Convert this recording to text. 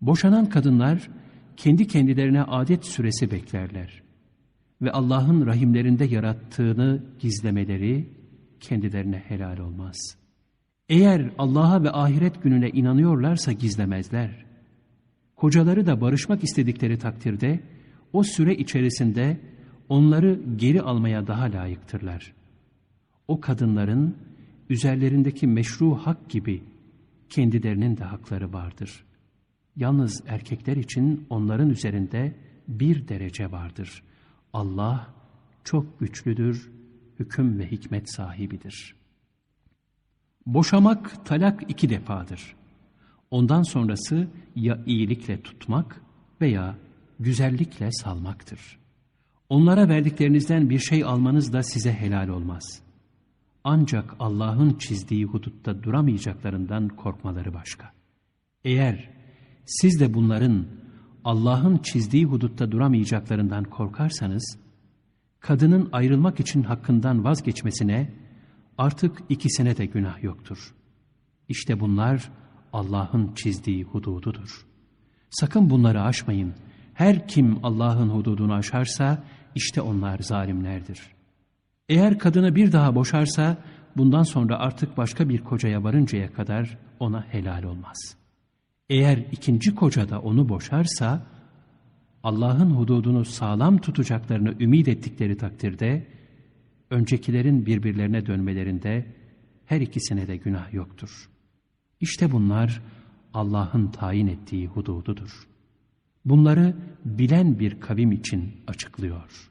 Boşanan kadınlar kendi kendilerine adet süresi beklerler. Ve Allah'ın rahimlerinde yarattığını gizlemeleri kendilerine helal olmaz. Eğer Allah'a ve ahiret gününe inanıyorlarsa gizlemezler. Kocaları da barışmak istedikleri takdirde o süre içerisinde onları geri almaya daha layıktırlar. O kadınların üzerlerindeki meşru hak gibi kendilerinin de hakları vardır. Yalnız erkekler için onların üzerinde bir derece vardır. Allah çok güçlüdür, hüküm ve hikmet sahibidir. Boşamak talak iki defadır. Ondan sonrası ya iyilikle tutmak veya güzellikle salmaktır. Onlara verdiklerinizden bir şey almanız da size helal olmaz. Ancak Allah'ın çizdiği hudutta duramayacaklarından korkmaları başka. Eğer siz de bunların Allah'ın çizdiği hudutta duramayacaklarından korkarsanız, kadının ayrılmak için hakkından vazgeçmesine artık ikisine de günah yoktur. İşte bunlar Allah'ın çizdiği hudududur. Sakın bunları aşmayın. Her kim Allah'ın hududunu aşarsa işte onlar zalimlerdir. Eğer kadını bir daha boşarsa bundan sonra artık başka bir kocaya varıncaya kadar ona helal olmaz. Eğer ikinci koca da onu boşarsa Allah'ın hududunu sağlam tutacaklarını ümit ettikleri takdirde öncekilerin birbirlerine dönmelerinde her ikisine de günah yoktur. İşte bunlar Allah'ın tayin ettiği hudududur. Bunları bilen bir kavim için açıklıyor.